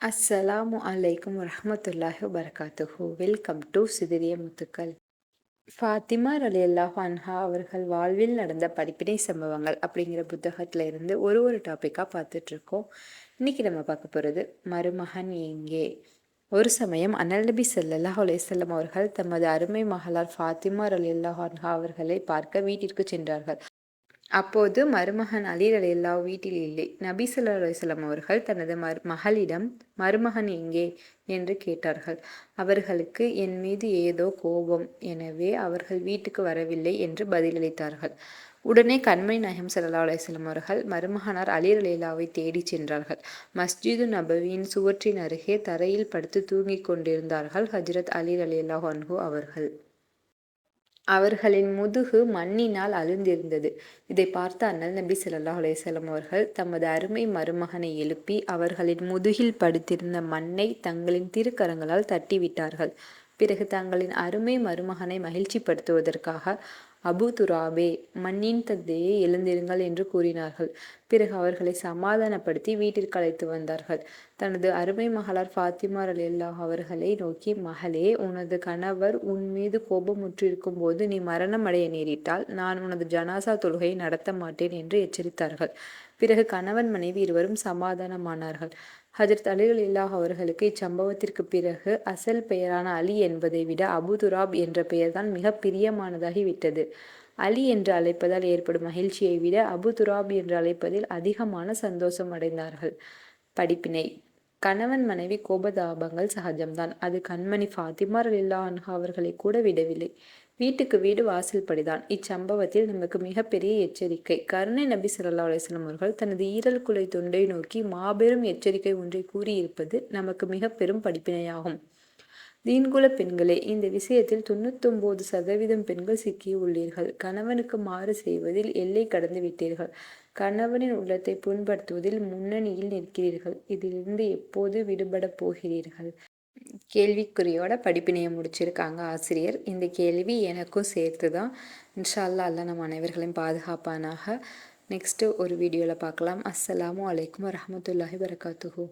அஸ்ஸலாமு அலைக்கும் வரமத்துல்லாஹி வபரகாத்துஹு வெல்கம் டு சிதிரிய முத்துக்கள் ஃபாத்திமா அலி அல்லாஹ் அன்ஹா அவர்கள் வாழ்வில் நடந்த படிப்பினை சம்பவங்கள் அப்படிங்கிற புத்தகத்தில் இருந்து ஒரு ஒரு டாப்பிக்காக பார்த்துட்ருக்கோம் இன்றைக்கி நம்ம பார்க்க போகிறது மருமகன் எங்கே? ஒரு சமயம் அனல் நபி சல்லாஹ் அலையம் அவர்கள் தமது அருமை மகளார் ஃபாத்திமா அலி அல்லாஹ் அன்ஹா அவர்களை பார்க்க வீட்டிற்கு சென்றார்கள். அப்போது மருமகன் அலி அலில்லா வீட்டில் இல்லை. நபி சொல்லா அலுவலம் அவர்கள் தனது மர் மகளிடம் மருமகன் எங்கே? என்று கேட்டார்கள். அவர்களுக்கு என் மீது ஏதோ கோபம். எனவே அவர்கள் வீட்டுக்கு வரவில்லை என்று பதிலளித்தார்கள். உடனே கண்மை நயம் சல்லா அலுவலம் அவர்கள் மருமகனார் அலி அலிலாவை தேடி சென்றார்கள். மஸ்ஜிது நபவியின் சுவற்றின் அருகே தரையில் படுத்து தூங்கிக் கொண்டிருந்தார்கள் ஹஜ்ரத் அலி அலிலா அன்ஹு அவர்கள். அவர்களின் முதுகு மண்ணினால் அழுந்திருந்தது. இதை பார்த்த அண்ணல் நபி ஸல்லல்லாஹு அலேசலம் அவர்கள் தமது அருமை மருமகனை எழுப்பி அவர்களின் முதுகில் படுத்திருந்த மண்ணை தங்களின் திருக்கரங்களால் தட்டிவிட்டார்கள். பிறகு தங்களின் அருமை மருமகனை மகிழ்ச்சிப்படுத்துவதற்காக அபு துராபே மண்ணின் தந்தையை எழுந்திருங்கள் என்று கூறினார்கள். பிறகு அவர்களை சமாதானப்படுத்தி வீட்டிற்கு அழைத்து வந்தார்கள். தனது அருமை மகளார் ஃபாத்திமா அலில்லா அவர்களை நோக்கி மகளே உனது கணவர் உன் மீது கோபமுற்றிருக்கும் போது நீ மரணம் அடைய நேரிட்டால் நான் உனது ஜனாசா தொழுகையை நடத்த மாட்டேன் என்று எச்சரித்தார்கள். பிறகு கணவன் மனைவி இருவரும் சமாதானமானார்கள். ஹஜரத் அலி இல்லாஹ் அவர்களுக்கு இச்சம்பவத்திற்கு பிறகு அசல் பெயரான அலி என்பதை விட அபுதுராப் என்ற பெயர்தான் மிக பிரியமானதாகிவிட்டது. அலி என்று அழைப்பதால் ஏற்படும் மகிழ்ச்சியை விட அபு துராப் என்று அழைப்பதில் அதிகமான சந்தோஷம் அடைந்தார்கள். படிப்பினை. கணவன் மனைவி கோபதாபங்கள் சகஜம்தான். அது கண்மணி ஃபாத்திமா அலில்லா அன்ஹா அவர்களை கூட விடவில்லை. வீட்டுக்கு வீடு வாசல் படிதான். இச்சம்பவத்தில் நமக்கு மிகப்பெரிய எச்சரிக்கை. கருணை நபி சொல்லா அலிஸ்லாம் அவர்கள் தனது ஈரல் குலை தொண்டை நோக்கி மாபெரும் எச்சரிக்கை ஒன்றை கூறியிருப்பது நமக்கு மிக பெரும் படிப்பினையாகும். தீன்குல பெண்களே இந்த விஷயத்தில் தொண்ணூத்தொன்பது சதவீதம் பெண்கள் சிக்கியுள்ளீர்கள். கணவனுக்கு மாறு செய்வதில் எல்லை கடந்து விட்டீர்கள். கணவனின் உள்ளத்தை புண்படுத்துவதில் முன்னணியில் நிற்கிறீர்கள். இதிலிருந்து எப்போது விடுபட போகிறீர்கள்? கேள்விக்குறியோட படிப்பினையை முடிச்சிருக்காங்க ஆசிரியர். இந்த கேள்வி எனக்கும் சேர்த்து தான் இன்ஷால்லா அல்ல நம்ம அனைவர்களையும் பாதுகாப்பானாக. நெக்ஸ்ட்டு ஒரு வீடியோவில் பார்க்கலாம். அஸ்ஸலாமு அலைக்கும் வரமத்துல்லாஹி வரகாத்துஹூ